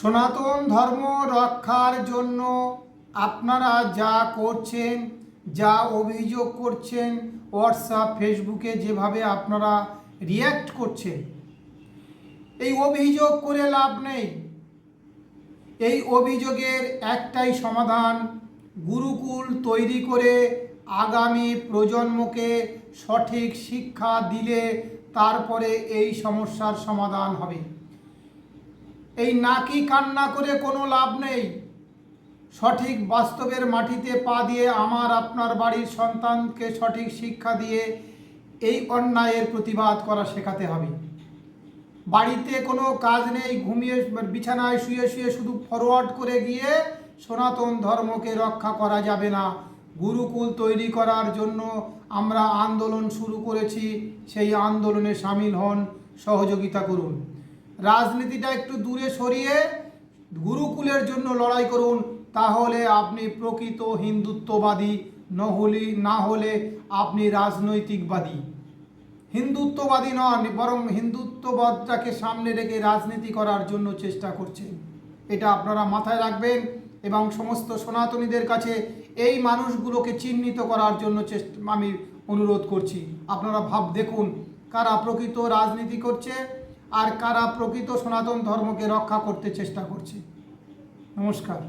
সনাতন ধর্ম রক্ষার জন্য আপনারা যা করছেন, যা অভিযোগ করছেন হোয়াটসঅ্যাপ ফেসবুকে যেভাবে আপনারা রিয়্যাক্ট করছেন, এই অভিযোগ করে লাভ নেই। এই অভিযোগের একটাই সমাধান, গুরুকুল তৈরি করে আগামী প্রজন্মকে সঠিক শিক্ষা দিলে তারপরে এই সমস্যার সমাধান হবে। এই নাকি কান্না করে কোনো লাভ নেই? সঠিক বাস্তবের মাটিতে পা দিয়ে আমার আপনার বাড়ির সন্তানকে সঠিক শিক্ষা দিয়ে এই অন্যায়ের প্রতিবাদ করা শেখাতে হবে। বাড়িতে কোনো কাজ নেই, ঘুমিয়ে বিছানায় শুয়ে শুয়ে শুধু ফরওয়ার্ড করে গিয়ে সনাতন ধর্মকে রক্ষা করা যাবে না। গুরুকুল তৈরি করার জন্য আমরা আন্দোলন শুরু করেছি, সেই আন্দোলনে সামিল হন, সহযোগিতা করুন। রাজনীতিটা একটু দূরে সরিয়ে গুরুকুলের জন্য লড়াই করুন, তাহলে আপনি প্রকৃত হিন্দুত্ববাদী, নহলি না হলে আপনি রাজনৈতিকবাদী। হিন্দুত্ববাদী নন, বরং হিন্দুত্ববাদটাকে সামনে রেখে রাজনীতি করার জন্য চেষ্টা করছেন। এটা আপনারা মাথায় রাখবেন এবং সমস্ত সনাতনীদের কাছে এই মানুষগুলোকে চিহ্নিত করার জন্য চেষ্টা আমি অনুরোধ করছি। আপনারা ভাব দেখুন কারা প্রকৃত রাজনীতি করছে আর কারা প্রকৃত সনাতন ধর্মকে রক্ষা করতে চেষ্টা করছে? নমস্কার।